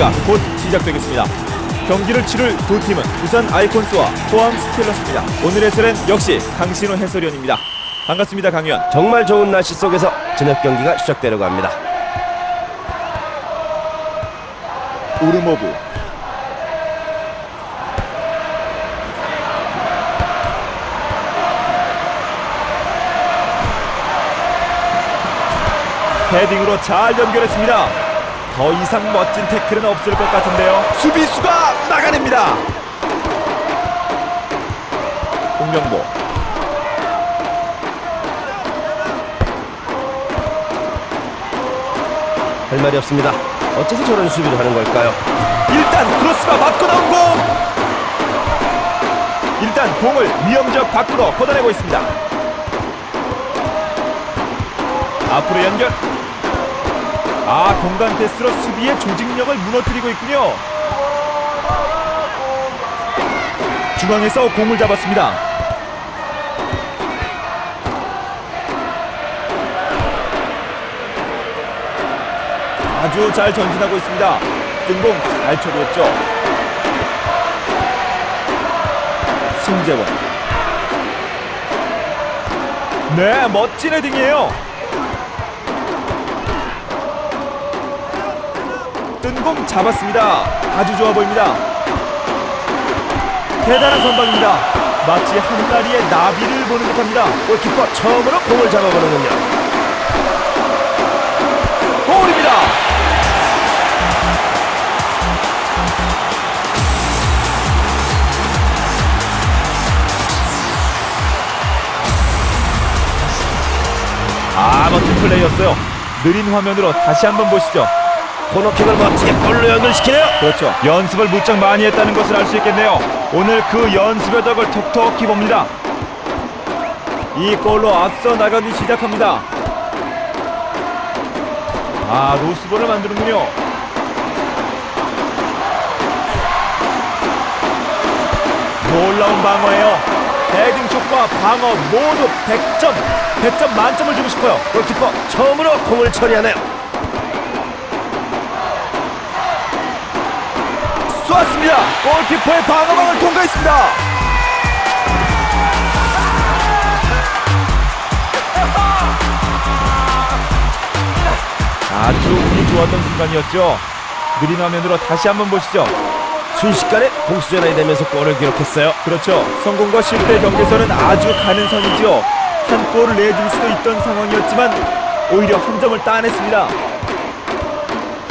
비공식 7선 경기가 곧 시작되겠습니다. 경기를 치를 두 팀은 부산 아이콘스와 포항 스틸러스입니다. 오늘의 세는 역시 강신호 해설위원입니다. 반갑습니다, 강위원. 정말 좋은 날씨 속에서 저녁 경기가 시작되려고 합니다. 우르모브 헤딩으로 잘 연결했습니다. 더 이상 멋진 태클은 없을 것 같은데요. 수비수가 막아냅니다. 홍명보 할 말이 없습니다. 어째서 저런 수비를 하는 걸까요? 일단 크로스가 맞고 나온 공. 일단 공을 위험지역 밖으로 걷어내고 있습니다. 앞으로 연결. 아 공간 패스로 수비의 조직력을 무너뜨리고 있군요. 중앙에서 공을 잡았습니다. 아주 잘 전진하고 있습니다. 등공 잘 처리했죠. 신재원. 네, 멋진 헤딩이에요. 뜬공 잡았습니다. 아주 좋아 보입니다. 대단한 선방입니다. 마치 한 마리의 나비를 보는 듯합니다. 골키퍼 처음으로 공을 잡아보는군요. 골입니다. 아 멋진 플레이였어요. 느린 화면으로 다시 한번 보시죠. 코너킥을 멋지게 골로 연결시키네요. 그렇죠. 연습을 무척 많이 했다는 것을 알 수 있겠네요. 오늘 그 연습의 덕을 톡톡히 봅니다. 이 골로 앞서 나가기 시작합니다. 아, 로스볼을 만드는군요. 놀라운 방어예요. 헤딩 촉과 방어 모두 100점, 100점 만점을 주고 싶어요. 골키퍼 처음으로 공을 처리하네요. 쏘았습니다. 골키퍼의 방어망을 통과했습니다. 아주 운이 좋았던 순간이었죠. 느린 화면으로 다시 한번 보시죠. 순식간에 공수전환이 되면서 골을 기록했어요. 그렇죠. 성공과 실패 경계선은 아주 가는 선이지요. 한 골을 내줄 수도 있던 상황이었지만 오히려 한 점을 따냈습니다.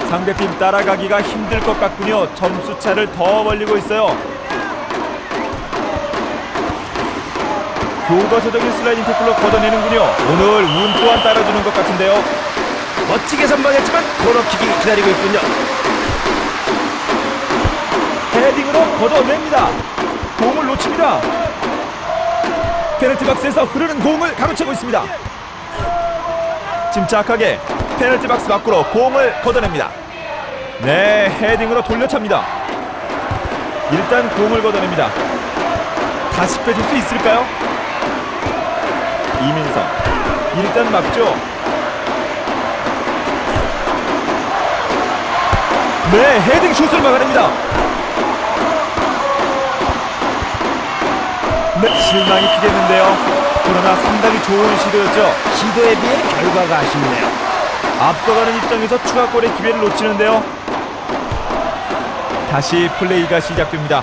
상대팀 따라가기가 힘들 것 같군요. 점수 차를 더 벌리고 있어요. 교과서적인 슬라이딩 태클로 걷어내는군요. 오늘 운 또한 따라주는 것 같은데요. 멋지게 선방했지만 코너킥이 기다리고 있군요. 헤딩으로 걷어냅니다. 공을 놓칩니다. 페널티 박스에서 흐르는 공을 가로채고 있습니다. 침착하게 페널티 박스 밖으로 공을 걷어냅니다. 네, 헤딩으로 돌려찹니다. 일단 공을 걷어냅니다. 다시 빼줄 수 있을까요? 이민성 일단 막죠. 네, 헤딩 슛을 막아냅니다. 네, 실망이 크겠는데요. 그러나 상당히 좋은 시도였죠. 시도에 비해 결과가 아쉽네요. 앞서가는 입장에서 추가골의 기회를 놓치는데요. 다시 플레이가 시작됩니다.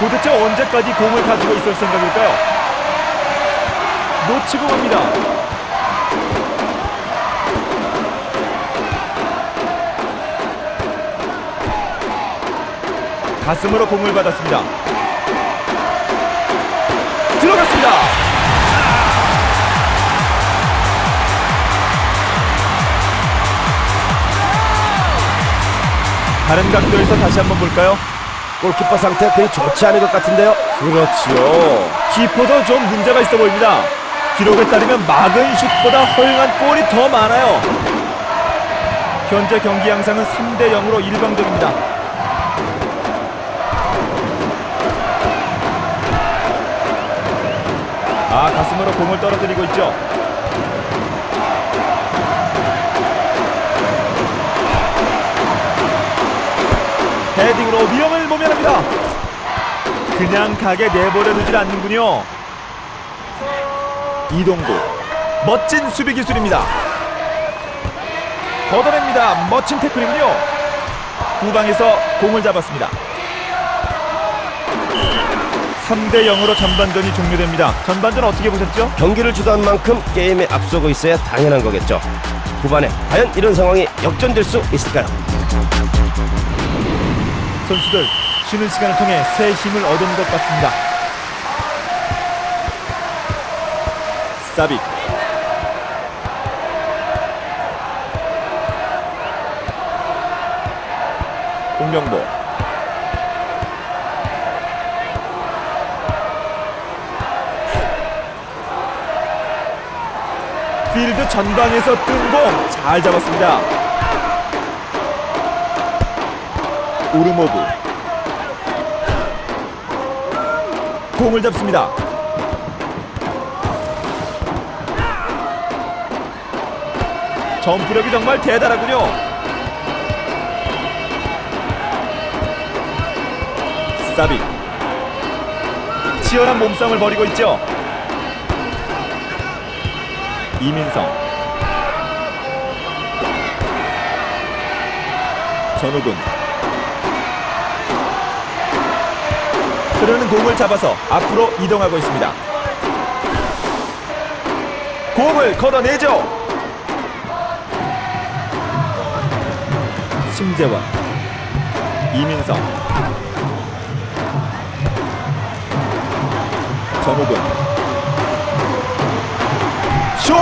도대체 언제까지 공을 가지고 있을 생각일까요? 놓치고 갑니다. 가슴으로 공을 받았습니다. 들어갔습니다. 다른 각도에서 다시 한번 볼까요? 골키퍼 상태 그리 좋지 않은 것 같은데요. 그렇지요. 키퍼도 좀 문제가 있어 보입니다. 기록에 따르면 막은 슛보다 허용한 골이 더 많아요. 현재 경기 양상은 3대 0으로 일방적입니다. 아, 가슴으로 공을 떨어뜨리고 있죠. 헤딩으로 위험을 모면합니다. 그냥 가게 내버려 두질 않는군요. 이동국 멋진 수비 기술입니다. 걷어냅니다. 멋진 태클이군요. 후방에서 공을 잡았습니다. 3대 0으로 전반전이 종료됩니다. 전반전 어떻게 보셨죠? 경기를 주도한 만큼 게임에 앞서고 있어야 당연한 거겠죠. 후반에 과연 이런 상황이 역전될 수 있을까요? 선수들 쉬는 시간을 통해 새 힘을 얻은 것 같습니다. 사빅 공명보 필드 전방에서 뜬 공 잘 잡았습니다. 오르모브 공을 잡습니다. 점프력이 정말 대단하군요. 사비 치열한 몸싸움을 벌이고 있죠. 이민성. 전우근. 흐르는 공을 잡아서 앞으로 이동하고 있습니다. 공을 걷어내죠. 심재원, 이민성, 전호근, 슛!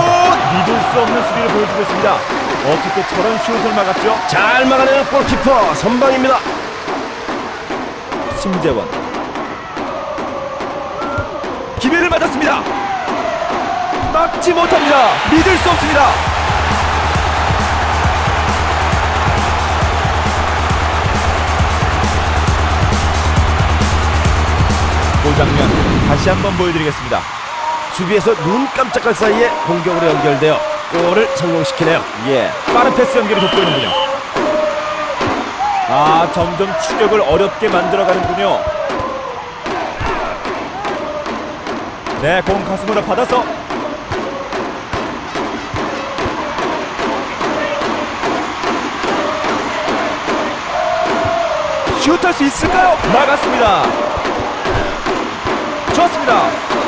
믿을 수 없는 수비를 보여주고 있습니다. 어떻게 저런 슛을 막았죠? 잘 막아내는 골키퍼 선방입니다. 심재원 기회를 맞았습니다 막지 못합니다 믿을 수 없습니다 골 장면 다시 한번 보여드리겠습니다 수비에서 눈 깜짝할 사이에 공격으로 연결되어 골을 성공시키네요. 예. 빠른 패스 연결이 돋보이는군요. 아 점점 추격을 어렵게 만들어가는군요. 네 공 가슴으로 받아서 슛할 수 있을까요? 나갔습니다. 좋습니다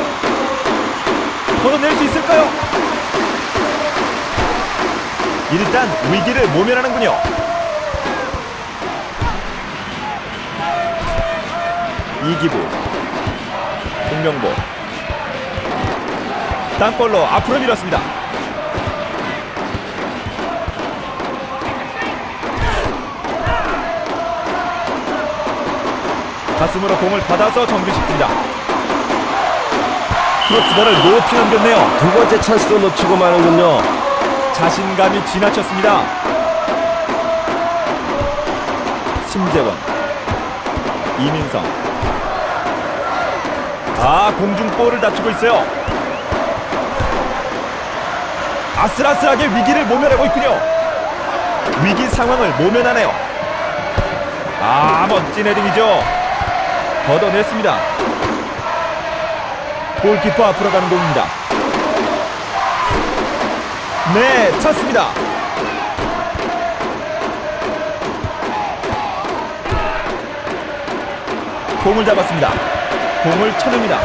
걷어낼 수 있을까요? 일단 위기를 모면하는군요. 이기부, 송명보, 땅볼로 앞으로 밀었습니다. 가슴으로 공을 받아서 정비시킵니다. 크로스볼을 높이 넘겼네요. 두 번째 찬스도 놓치고 마는군요. 자신감이 지나쳤습니다. 심재원, 이민성. 아, 공중볼을 다투고 있어요. 아슬아슬하게 위기를 모면하고 있군요. 위기 상황을 모면하네요. 아, 멋진 헤딩이죠. 걷어냈습니다. 골키퍼 앞으로 가는 공입니다. 네, 찼습니다. 공을 잡았습니다. 공을 쳐냅니다.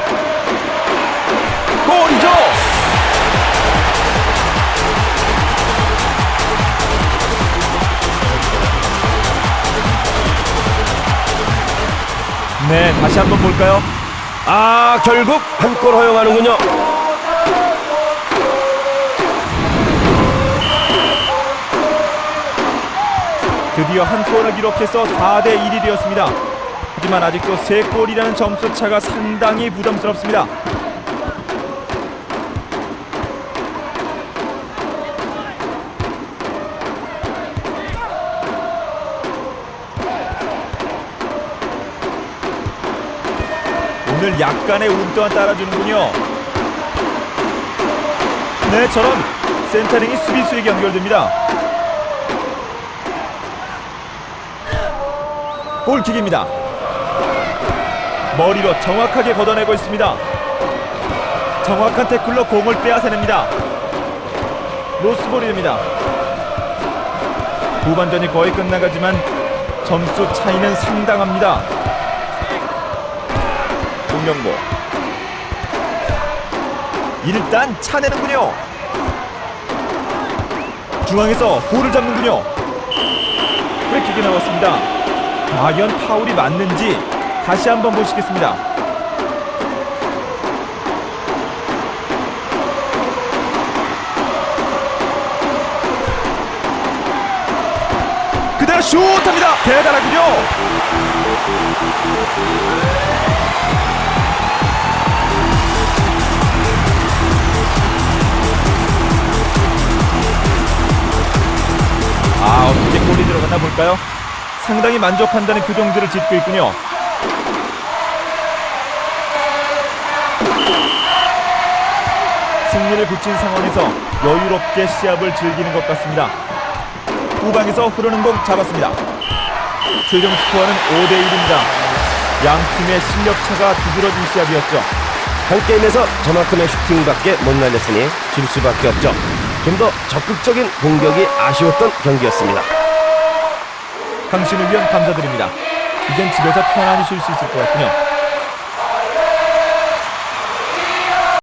골이죠! 네, 다시 한번 볼까요? 아 결국 한 골 허용하는군요. 드디어 한 골을 기록해서 4대 1이 되었습니다. 하지만 아직도 3골이라는 점수 차가 상당히 부담스럽습니다. 오늘 약간의 운 또한 따라주는군요. 네, 저런 센터링이 수비수에게 연결됩니다. 골킥입니다. 머리로 정확하게 걷어내고 있습니다. 정확한 태클로 공을 빼앗아냅니다. 로스볼이 됩니다. 후반전이 거의 끝나가지만 점수 차이는 상당합니다. 공명보 일단 차내는군요. 중앙에서 볼을 잡는군요. 프리킥이 나왔습니다. 과연 파울이 맞는지 다시 한번 보시겠습니다. 그대로 슛합니다. 대단하군요. 볼까요? 상당히 만족한다는 표정들을 짓고 있군요. 승리를 붙인 상황에서 여유롭게 시합을 즐기는 것 같습니다. 후방에서 흐르는 공 잡았습니다. 최종 스코어는 5대 1입니다. 양 팀의 실력 차가 두드러진 시합이었죠. 한 게임에서 저만큼의 슈팅밖에 못 날렸으니 질 수밖에 없죠. 좀 더 적극적인 공격이 아쉬웠던 경기였습니다. 당신을 위한 감사드립니다. 이젠 집에서 편안히 쉴 수 있을 것 같군요.